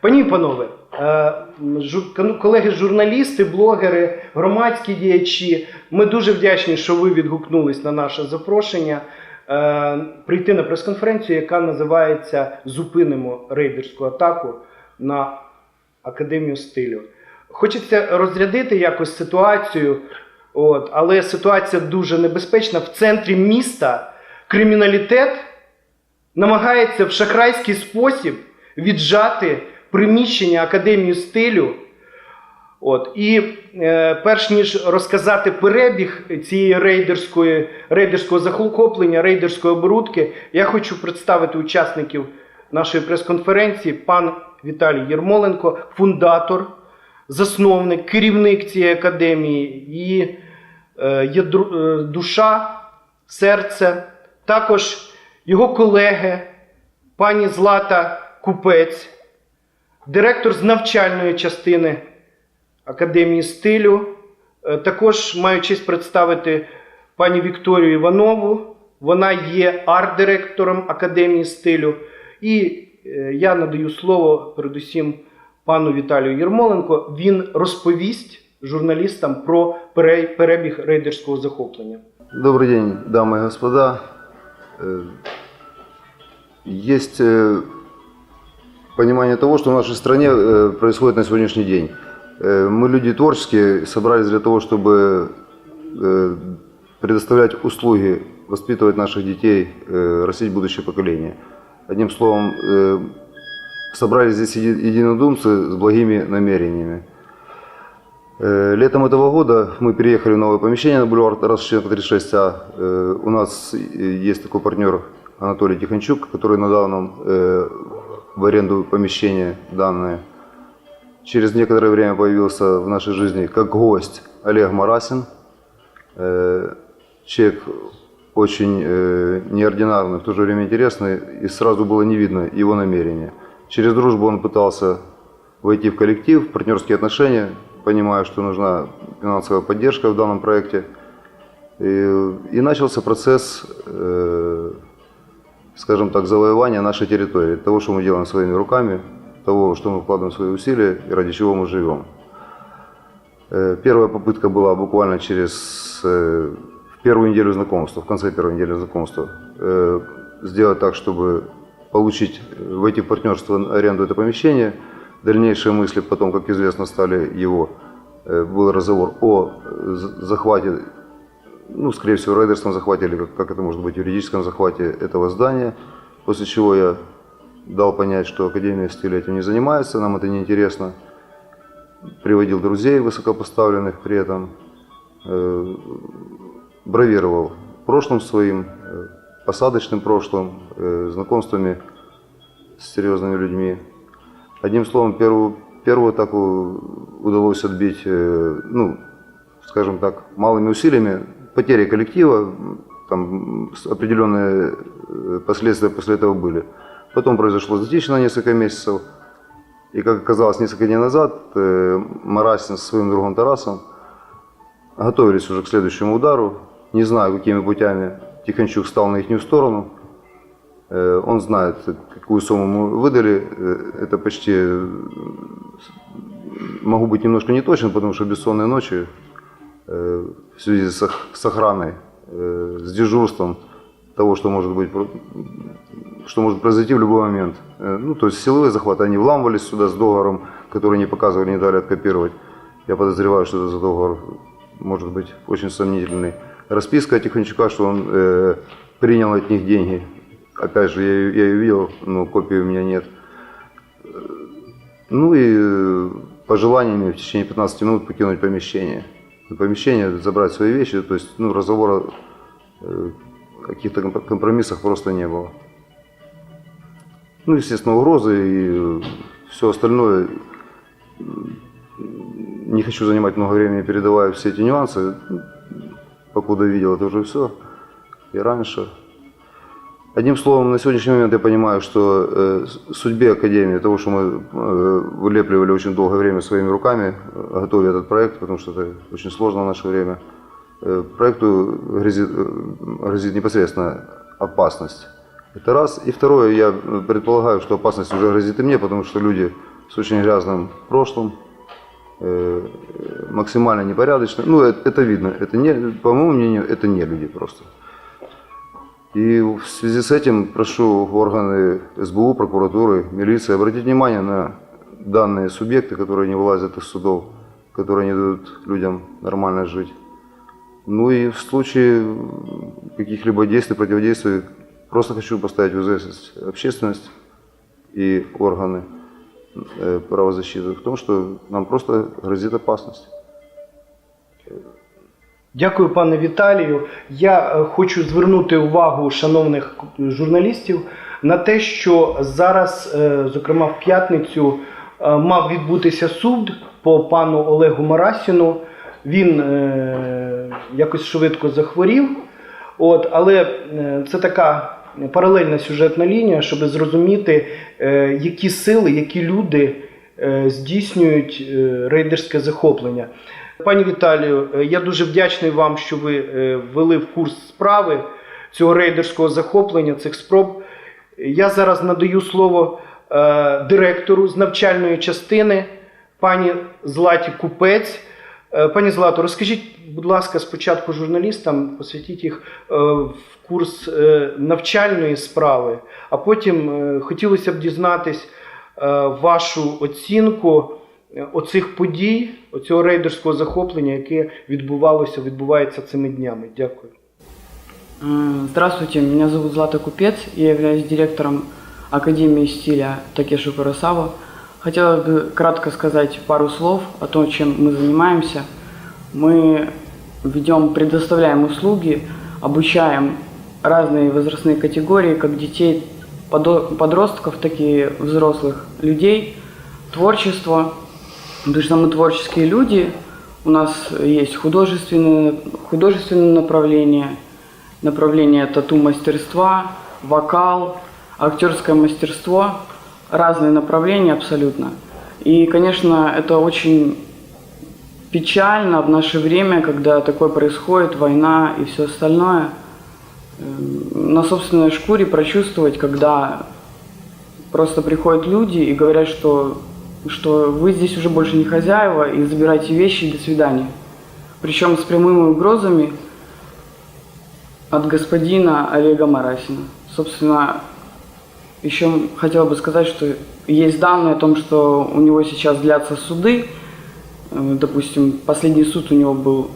Пані і панове, е, колеги журналісти, блогери, громадські діячі, ми дуже вдячні, що ви відгукнулись на наше запрошення е, прийти на прес-конференцію, яка називається Зупинимо рейдерську атаку на Академію стилю. Хочеться розрядити якось ситуацію, от, але ситуація дуже небезпечна. В центрі міста криміналітет намагається в шахрайський спосіб віджати приміщення Академії стилю. От. І е, перш ніж розказати перебіг цієї рейдерської, рейдерського захоплення, рейдерської оборудки, я хочу представити учасників нашої прес-конференції. Пан Віталій Єрмоленко, фундатор, засновник, керівник цієї академії, її е, е, душа, серце. Також його колеги, пані Злата Купець, директор з навчальної частини Академії стилю. Е, Також маю честь представити пані Вікторію Іванову. Вона є арт-директором Академії стилю. І е, я надаю слово передусім пану Віталію Єрмоленко. Він розповість журналістам про пере- перебіг рейдерського захоплення. Добрый день, дамы и господа. Э, Есть э, понимание того, что в нашей стране э, происходит на сегодняшний день. Э, Мы люди творческие, собрались для того, чтобы э, предоставлять услуги, воспитывать наших детей, растить будущее поколение. Одним словом, собрались здесь еди- единодумцы с благими намерениями. Летом этого года мы переехали в новое помещение на бульвар Тараса Шевченко 36А. Э, У нас есть такой партнер Анатолий Тихончук, который надал нам э, в аренду помещение данное. Через некоторое время появился в нашей жизни как гость Олег Марасин. Э, Человек очень э, неординарный, в то же время интересный, и сразу было не видно его намерения. Через дружбу он пытался войти в коллектив, в партнерские отношения, понимая, что нужна финансовая поддержка в данном проекте. И, и начался процесс, э, скажем так, завоевания нашей территории, того, что мы делаем своими руками, того, что мы вкладываем свои усилия и ради чего мы живем. Э, Первая попытка была буквально через э, первую неделю знакомства, в конце первой недели знакомства, э, сделать так, чтобы получить, в партнерство, аренду это помещение. Дальнейшие мысли потом, как известно, стали его, был разговор о захвате, ну, скорее всего, рейдерском захвате, или как, как это может быть, юридическом захвате этого здания, после чего я дал понять, что Академия стиля этим не занимается, нам это не интересно. Приводил друзей высокопоставленных при этом, э, бравировал прошлым своим, э, посадочным прошлым, э, знакомствами с серьезными людьми. Одним словом, первую, первую атаку удалось отбить, э, ну, скажем так, малыми усилиями, потери коллектива, там определенные э, последствия после этого были. Потом произошло затишье на несколько месяцев. И, как оказалось, несколько дней назад э, Марасин со своим другом Тарасом готовились уже к следующему удару. Не знаю, какими путями Тихончук стал на их сторону. Э, Он знает, какую сумму мы выдали. Это почти... Могу быть немножко не точен, потому что бессонные ночи в связи с ох- с охраной, э, с дежурством того, что может быть, что может произойти в любой момент. Э, Ну, то есть силовые захваты, они вламывались сюда с договором, который не показывали, не дали откопировать. Я подозреваю, что это за договор может быть очень сомнительный. Расписка Тихончука, что он э, принял от них деньги. Опять же, я, я ее видел, но копии у меня нет. Э, Ну и э, пожеланиями в течение 15 минут покинуть помещение. Помещение, забрать свои вещи, то есть ну, разговора э, каких-то комп- компромиссах просто не было. Ну, естественно, угрозы и все остальное. Не хочу занимать много времени, передавая все эти нюансы. Покуда видел, это уже все. И раньше. Одним словом, на сегодняшний момент я понимаю, что э, судьбе Академии, того, что мы э, вылепливали очень долгое время своими руками, э, готовя этот проект, потому что это очень сложно в наше время, э, проекту грозит, э, грозит непосредственно опасность. Это раз. И второе, я э, предполагаю, что опасность уже грозит и мне, потому что люди с очень грязным прошлым, э, максимально непорядочно. Ну, это, это видно. Это не, по моему мнению, это не люди просто. И в связи с этим прошу органы СБУ, прокуратуры, милиции обратить внимание на данные субъекты, которые не вылазят из судов, которые не дают людям нормально жить. Ну и в случае каких-либо действий, противодействий, просто хочу поставить в известность общественность и органы э, правозащиты в том, что нам просто грозит опасность. Дякую, пане Віталію. Я е, хочу звернути увагу шановних журналістів на те, що зараз, е, зокрема в п'ятницю, е, мав відбутися суд по пану Олегу Марасіну. Він якось швидко захворів. От, але це така паралельна сюжетна лінія, щоб зрозуміти, які сили, які люди здійснюють рейдерське захоплення. Пані Віталію, е, я дуже вдячний вам, що ви е, ввели в курс справи цього рейдерського захоплення, цих спроб. Я зараз надаю слово е, директору з навчальної частини, пані Златі Купець. Пані Злато, розкажіть, будь ласка, спочатку журналістам, посвятіть їх в курс навчальної справи, а потім хотілося б дізнатись вашу оцінку оцих подій, оцього рейдерського захоплення, яке відбувалося, відбувається цими днями. Дякую. М, Здравствуйте, меня зовут Злата Купец, я являюсь директором Академии стиля Такеши Куросава. Хотела бы кратко сказать пару слов о том, чем мы занимаемся. Мы ведем, предоставляем услуги, обучаем разные возрастные категории, как детей, подо- подростков, так и взрослых людей, творчество, потому что мы творческие люди, у нас есть художественное, художественное направление, направление тату-мастерства, вокал, актерское мастерство, разные направления абсолютно. И, конечно, это очень печально в наше время, когда такое происходит, война и все остальное. Эм, На собственной шкуре прочувствовать, когда просто приходят люди и говорят, что, что вы здесь уже больше не хозяева, и забирайте вещи, и до свидания. Причем с прямыми угрозами от господина Олега Марасина. Собственно, еще хотела бы сказать, что есть данные о том, что у него сейчас длятся суды. Э, Допустим, последний суд у него был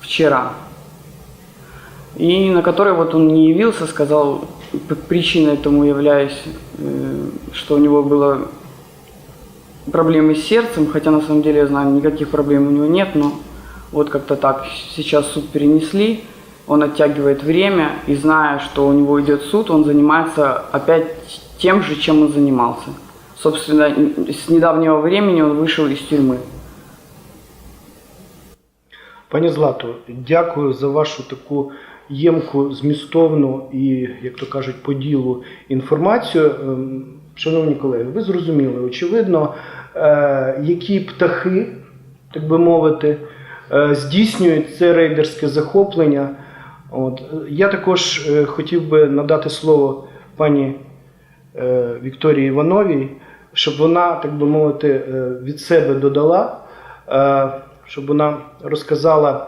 вчера. И на который вот он не явился, сказал, причиной этому являясь, э, что у него было проблемы с сердцем, хотя на самом деле я знаю, никаких проблем у него нет, но вот как-то так. Сейчас суд перенесли, он оттягивает время, и зная, что у него идет суд, он занимается опять тем же, чем он занимался. Собственно, н- с недавнего времени он вышел из тюрьмы. Пані Злато, дякую за вашу таку ємку, змістовну і, як то кажуть, по ділу інформацію. Шановні колеги, ви зрозуміли, очевидно, е, які птахи, так би мовити, е, здійснюють це рейдерське захоплення. От. Я також е, хотів би надати слово пані Вікторії Івановій, щоб вона, так би мовити, від себе додала, щоб вона розказала,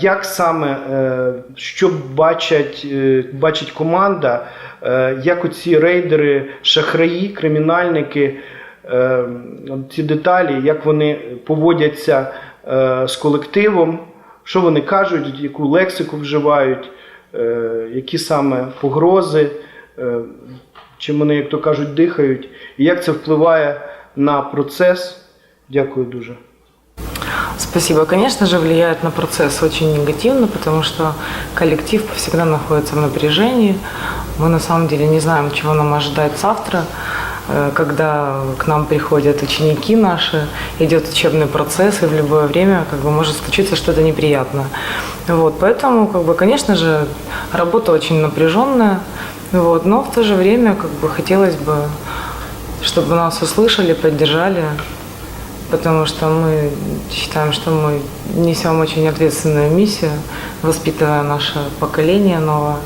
як саме, е, що бачать, е, бачить команда, е, як оці рейдери, шахраї, кримінальники, е, ці деталі, як вони поводяться е, з колективом, що вони кажуть, яку лексику вживають, е, які саме погрози, е, чим вони, як то кажуть, дихають, і як це впливає на процес. Дякую дуже. Спасибо. Конечно же, влияет на процесс очень негативно, потому что коллектив всегда находится в напряжении. Мы на самом деле не знаем, чего нам ожидать завтра, э, когда к нам приходят ученики наши, идет учебный процесс, и в любое время как бы, может случиться что-то неприятное. Вот, поэтому, как бы, конечно же, работа очень напряженная, вот, но в то же время как бы, хотелось бы, чтобы нас услышали, поддержали, потому что мы считаем, что мы несем очень ответственную миссию, воспитывая наше поколение новое.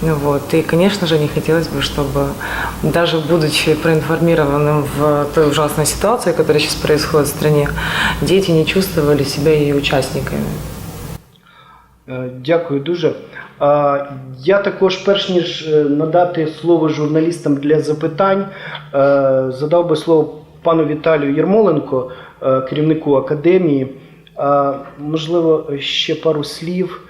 Вот. И, конечно же, не хотелось бы, чтобы даже будучи проинформированным в той ужасной ситуации, которая сейчас происходит в стране, дети не чувствовали себя ее участниками. Е, Дякую дуже. А, Я також, перш ніж надати слово журналістам для запитань, задав би слово пану Віталію Єрмоленко, е, керівнику академії. Можливо, ще пару слів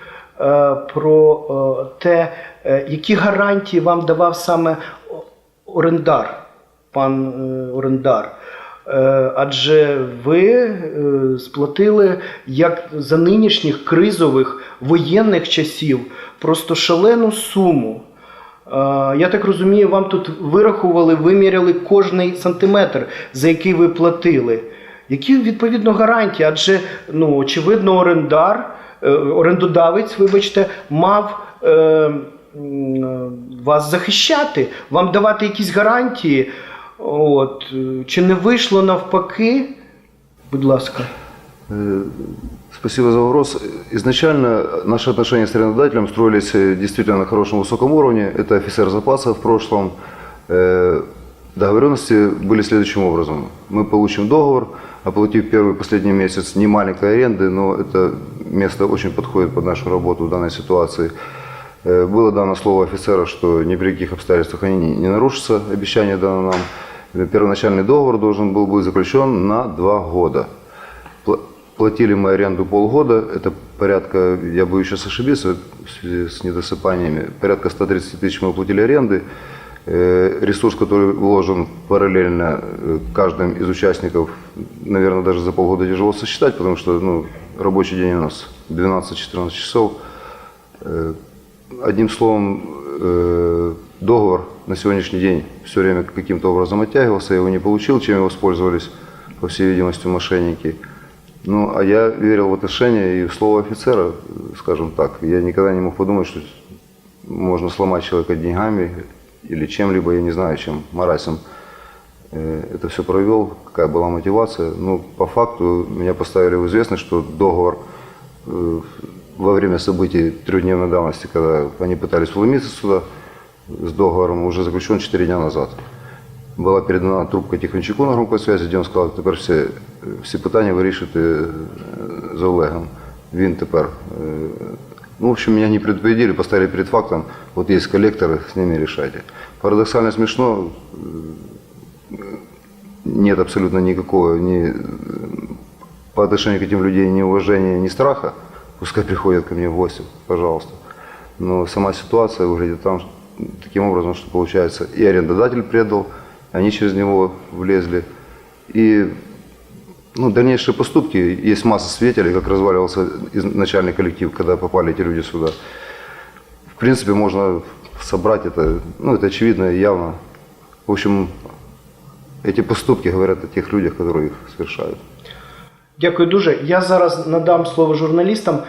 е, про е, те, е, які гарантії вам давав саме орендар, пан е, орендар. Е, Адже ви е, сплатили як за нинішніх кризових воєнних часів просто шалену суму. Е, Я так розумію, вам тут вирахували, виміряли кожний сантиметр, за який ви платили. Які відповідно гарантії? Адже ну, очевидно, орендар, е, орендодавець, вибачте, мав е, вас захищати, вам давати якісь гарантії. От, е, чи не вийшло навпаки? Будь ласка. Э, Спасибо за вопрос. Изначально наши отношения с арендодателем строились э, действительно на хорошем высоком уровне. Это офицер запаса в прошлом. Э, Договоренности были следующим образом. Мы получим договор, оплатив первый и последний месяц не маленькой аренды, но это место очень подходит под нашу работу в данной ситуации. Было дано слово офицера, что ни при каких обстоятельствах они не- нарушатся, обещание дано нам. Первоначальный договор должен был быть заключен на два года. Пла- Платили мы аренду полгода, это порядка, я боюсь сейчас ошибиться в связи с недосыпаниями, порядка 130 тысяч мы платили аренды. Э, Ресурс, который вложен параллельно э, каждым из участников, наверное, даже за полгода тяжело сосчитать, потому что ну, рабочий день у нас 12-14 часов. Э, Одним словом, договор на сегодняшний день все время каким-то образом оттягивался, я его не получил, чем его воспользовались, по всей видимости, мошенники. Ну, а я верил в отношения и в слово офицера, скажем так. Я никогда не мог подумать, что можно сломать человека деньгами или чем-либо, я не знаю, чем, Марасем. Э, Это все провел, какая была мотивация. Ну, по факту меня поставили в известность, что договор э, во время событий трехдневной давности, когда они пытались вломиться сюда, с договором уже заключен 4 дня назад. Була передана трубка Тихончуку на громкой связи, де він сказав, тепер всі, всі питання вирішити е, з Олегом. Він тепер. е, Ну, в общем, меня не предупредили, поставили перед фактом, вот есть коллекторы, с ними решайте. Парадоксально смешно, э, нет абсолютно никакого ни, э, по отношению к этим людям ни уважения, ни страха. Пускай приходят ко мне в гости, пожалуйста. Но сама ситуация выглядит там таким образом, что получается и арендодатель предал, они через него влезли. И ну, дальнейшие поступки, есть масса свидетелей, как разваливался изначальный коллектив, когда попали эти люди сюда. В принципе, можно собрать это, ну, это очевидно и явно. В общем, эти поступки говорят о тех людях, которые их совершают. Дякую дуже. Я зараз надам слово журналістам, е,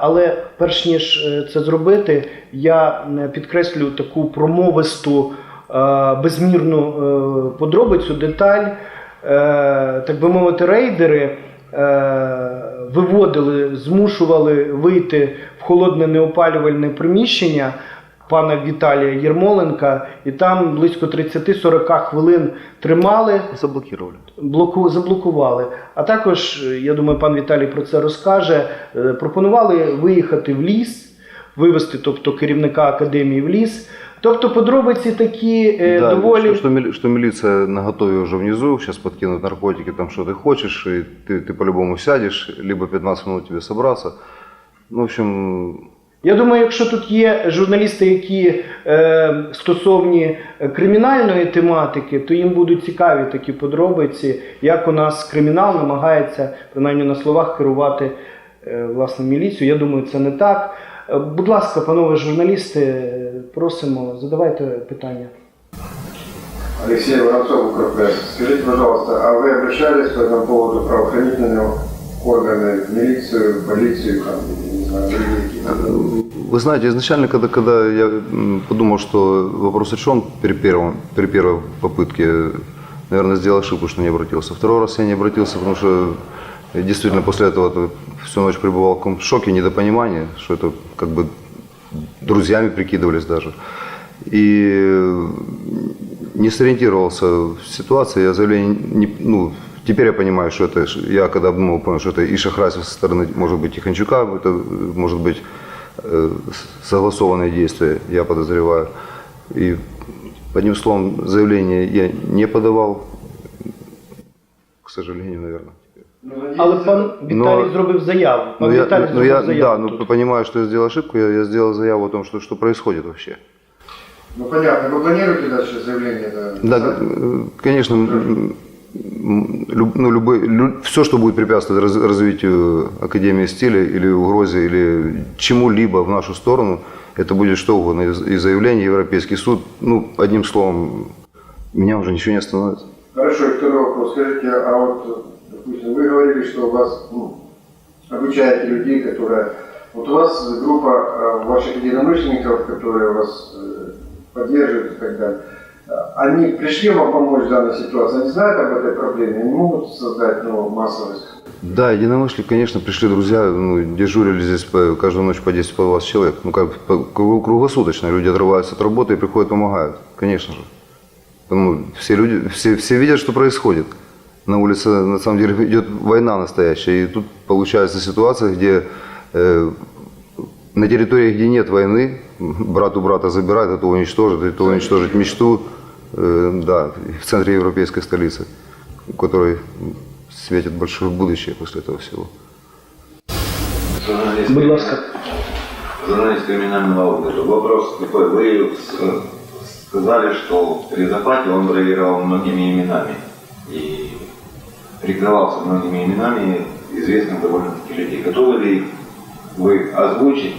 але перш ніж е, це зробити, я е, підкреслю таку промовисту, е, безмірну е, подробицю, деталь. Е, Так би мовити, рейдери е, виводили, змушували вийти в холодне неопалювальне приміщення пана Віталія Єрмоленка, і там близько 30-40 хвилин тримали Заблокировали. блоку, заблокували. А також, е, я думаю, пан Віталій про це розкаже. е, Пропонували виїхати в ліс, вивести, тобто керівника академії в ліс. Тобто подробиці такі е, Да, доволі. что, что, мили- что милиция на готове уже внизу, сейчас подкинут наркотики, там что ты хочешь, и ты, ты по-любому сядешь, либо 15 минут тебе собраться. Ну, в общем, Я думаю, якщо тут є журналісти, які е, стосовні е, кримінальної тематики, то їм будуть цікаві такі подробиці, як у нас кримінал намагається, принаймні на словах, керувати е, власне міліцію. Я думаю, це не так. Е, Будь ласка, панове журналісти, е, просимо, задавайте питання. Алексей Воронцов, УКРП. Скажите, пожалуйста, а вы обращались по этому поводу в правоохранительные органы, в милицию, полицию, там, не знаю, другие какие-то? вы знаете, изначально, когда, когда я подумал, что вопрос решен при, первом, при первой попытке, наверное, сделал ошибку, что не обратился. Второй раз я не обратился, потому что действительно после этого всю ночь пребывал в шоке, недопонимании, что это как бы друзьями прикидывались даже. И э, не сориентировался в ситуации, я заявление не, ну, теперь я понимаю, что это, я когда обдумал, понял, что это и шахрайство со стороны, может быть, Тихончука, это э, может быть э, с- согласованные действия, я подозреваю. И одним словом, заявление я не подавал, к сожалению, наверное. Але пан Віталій Но- зробив заяву. Пан Ну я, Віталій ну, зробив я, заяву. да, ну тут. понимаю, что я сделал ошибку, я, я сделал заяву о том, что, что происходит вообще. Ну понятно, вы планируете дальше заявление? на- Да, э, конечно, м, м, люб- ну, любой, все, что будет препятствовать раз- развитию Академии стиля или угрозе, или чему-либо в нашу сторону, это будет что угодно, и и заявление, Европейский суд, ну, одним словом, меня уже ничего не остановит. Хорошо, и второй вопрос. Скажите, а вот, допустим, вы говорили, что у вас ну, обучаете людей, которые... Вот у вас группа э, ваших единомышленников, которые вас э, поддерживают и так далее. А Они пришли вам помочь в данной ситуации, они знают об этой проблеме, они могут создать ну, массовость? Да, единомышленники, конечно, пришли друзья, ну, дежурили здесь каждую ночь по 10 по 20 человек. Ну, как круглосуточно. Люди отрываются от работы и приходят, помогают. Конечно же. Ну, все люди, все, все видят, что происходит. На улице, на самом деле, идет война настоящая. И тут получается ситуация, где э, на территории, где нет войны, брат у брата забирает, это уничтожит, это уничтожить мечту, э, да, в центре европейской столицы, у которой светит большое будущее после этого всего. Журналист, Будь ласка. журналист криминального аудита. Вопрос такой. Вы сказали, что при захвате он бравировал многими именами и прикрывался многими именами известных довольно-таки людей. Готовы ли вы озвучить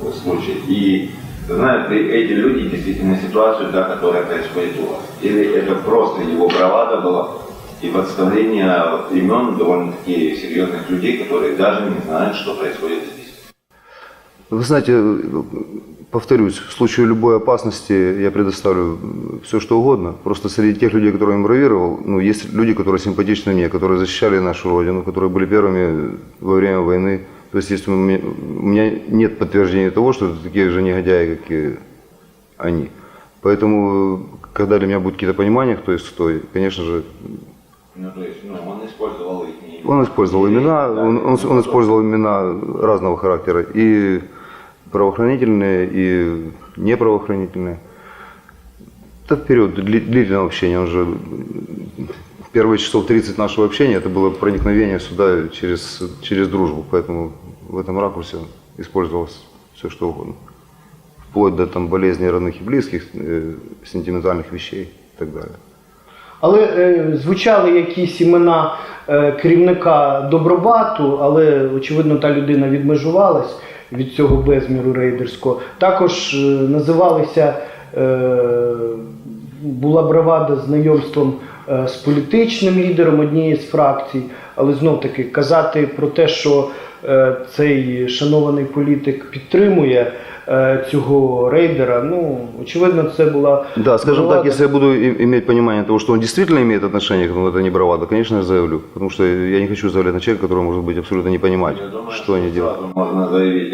вот случай и знают ли эти люди действительно ситуацию, та, которая происходит у вас? Или это просто его бравада была и подставление имен довольно-таки серьезных людей, которые даже не знают, что происходит здесь? Вы знаете, повторюсь, в случае любой опасности я предоставлю все, что угодно. Просто среди тех людей, которые я бравировал, ну, есть люди, которые симпатичны мне, которые защищали нашу родину, которые были первыми во время войны. То есть, если у меня, у меня нет подтверждения того, что это такие же негодяи, как и они. Поэтому, когда для меня будет какие-то понимания, кто есть кто, конечно же, Ну, то есть, ну, он использовал их имена. он использовал имена, он, он- он использовал имена разного характера, и правоохранительные, и неправоохранительные. Это период дли- длительного общения, он же первые часов 30 нашего общения, это было проникновение сюда через, через дружбу, поэтому в этом ракурсе использовалось все что угодно. Вплоть до там, болезней родных и близких, э, сентиментальных вещей и так далее. Але е, звучали якісь імена е, керівника Добробату, але очевидно та людина відмежувалась від цього безміру рейдерського. Також е, називалися була бравада знайомством з політичним лідером однієї з фракцій, але знов таки казати про те, що цей шанований політик підтримує цього рейдера. Ну очевидно, це була Да, скажем так, бравада. если я буду иметь понимание того, что он действительно имеет отношение к этому, это не бравада, конечно, я заявлю. Потому что я не хочу заявлять на человека, который может быть абсолютно не понимать, Я думаю, что они делают. Можно заявить,